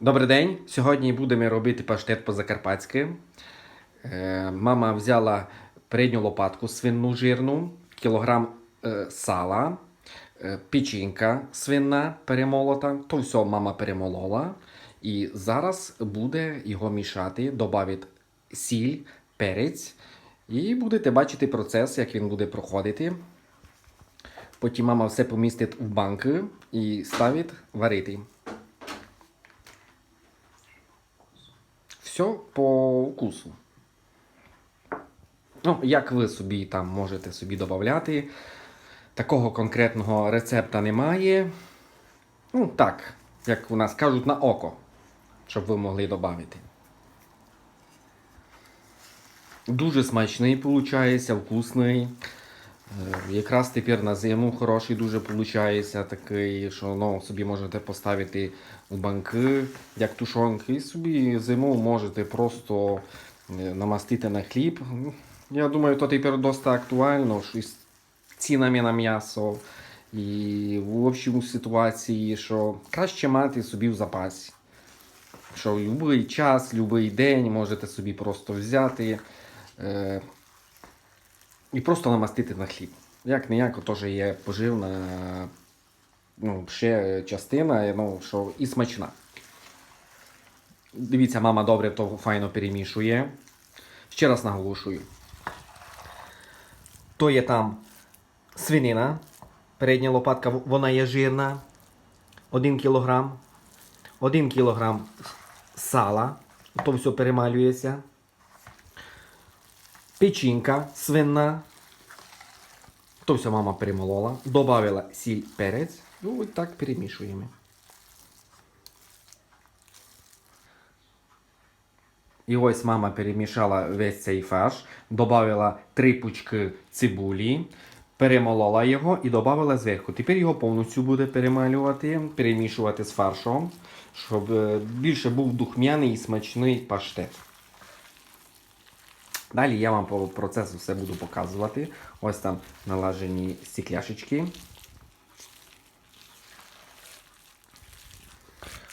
Добрий день. Сьогодні будемо робити паштет по-закарпатськи. Е, Мама взяла передню лопатку свинну жирну, кілограм е, сала, е, печінка свинна перемолота. То все мама перемолола. І зараз буде його мішати, додавить сіль, перець. І будете бачити процес, як він буде проходити. Потім мама все помістить в банки і ставить варити. Все по вкусу. Ну, як ви собі там можете собі додати. Такого конкретного рецепта немає. Ну, так, як у нас кажуть, на око, щоб ви могли додати. Дуже смачний виходить, вкусний. Е, Якраз тепер на зиму хороший дуже виходить, такий, що ну, собі можете поставити у банки, як тушонки, і собі зиму можете просто е, намастити на хліб. Я думаю, то тепер досить актуально, що із цінами на м'ясо і в общому ситуації, що краще мати собі в запасі. Що в будь-який час, будь-який день можете собі просто взяти. І просто намастити на хліб. Як ніяко теж є поживна ну, ще частина, ну, що і смачна. Дивіться, мама добре то файно перемішує. Ще раз наголошую. То є там свинина. Передня лопатка, вона є жирна. 1 кг. 1 кг сала. То все перемалюється печінка свинна. То все мама перемолола. Добавила сіль перець. Ну, і так перемішуємо. І ось мама перемішала весь цей фарш, додала три пучки цибулі, перемолола його і додала зверху. Тепер його повністю буде перемалювати, перемішувати з фаршом, щоб е, більше був духмяний і смачний паштет. Далі я вам по процесу все буду показувати. Ось там налажені стекляшечки.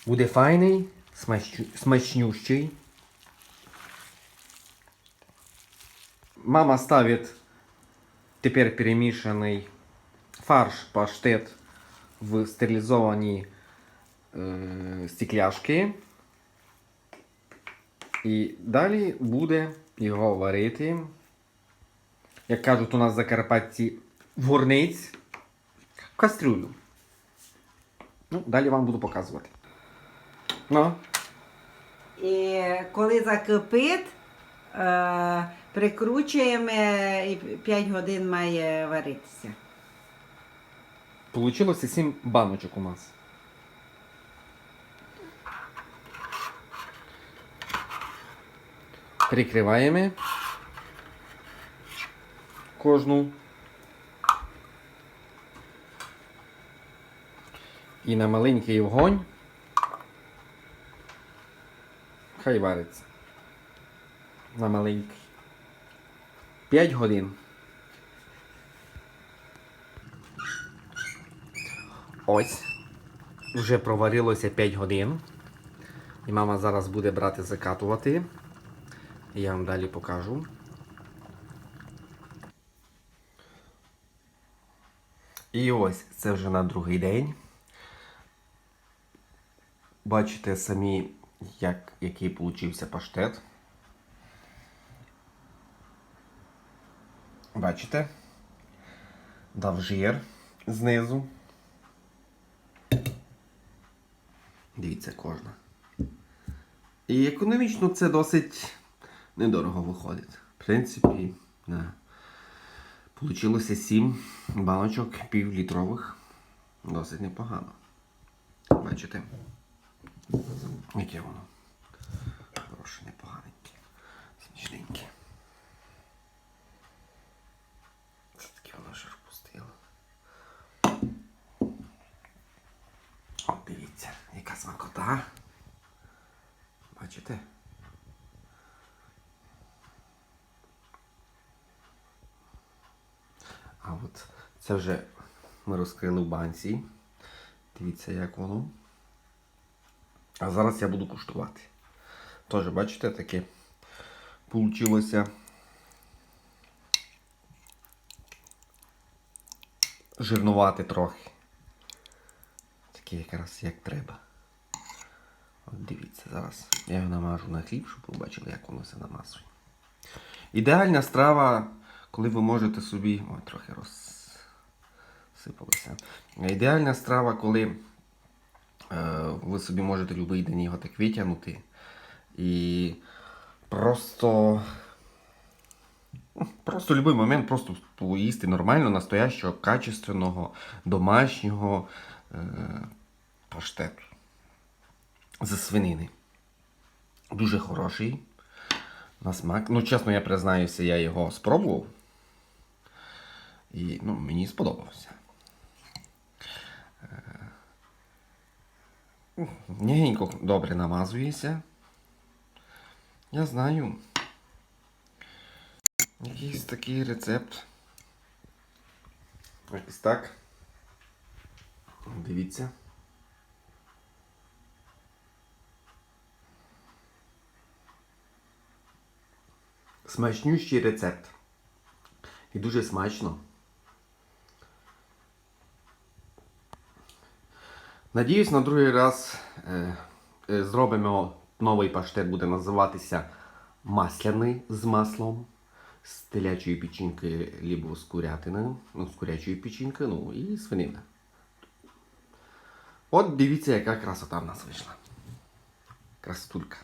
Буде файний, смачнющий. Мама ставить тепер перемішаний фарш паштет в стерилізовані е, стекляшки. І далі буде його варити. Як кажуть у нас в Закарпатті, в горниць, в кастрюлю. Ну, далі вам буду показувати. Ну, І коли закипить, е, прикручуємо і 5 годин має варитися. Получилося 7 баночок у нас. Прикриваємо кожну. І на маленький вогонь хай вариться. На маленький. 5 годин. Ось. Вже проварилося 5 годин. І мама зараз буде брати закатувати. Я вам далі покажу. І ось це вже на другий день. Бачите самі, як, який получився паштет. Бачите? Дав жир знизу. Дивіться кожна. І економічно це досить недорого виходить. В принципі, да. Получилося 7 баночок півлітрових. Досить непогано. Бачите? Яке воно? Хороше, непоганеньке. Смачненьке. Це таке воно жир пустило. О, дивіться, яка смакота. Бачите? А от це вже ми розкрили в банці. Дивіться, як воно. А зараз я буду куштувати. Теж, бачите, таке получилося. Жирнувати трохи. Таке якраз як треба. От дивіться, зараз я його намажу на хліб, щоб ви бачили, як воно все намазує. Ідеальна страва, коли ви можете собі. Ой, трохи розсипалося. Ідеальна страва, коли е, ви собі можете будь-який день його так витягнути. І просто. Просто в будь-який момент просто поїсти нормально, настоящого, качественного, домашнього е, паштету з свинини. Дуже хороший на смак. Ну, чесно, я признаюся, я його спробував. І ну, мені сподобався. М'ягенько добре намазується. Я знаю. Якийсь такий рецепт. Ось так. Дивіться. Смачнющий рецепт. І дуже смачно. Надіюсь, на другий раз е, е, зробимо новий паштет, буде називатися масляний з маслом, з телячої печінки, либо з курятини, ну, з курячої печінки, ну і свинина. От дивіться, яка красота в нас вийшла. Красотулька.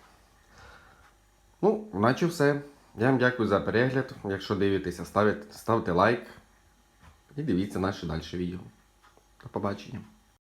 Ну, наче все. Я вам дякую за перегляд. Якщо дивитеся, ставте, ставте лайк і дивіться наші далі відео. До побачення.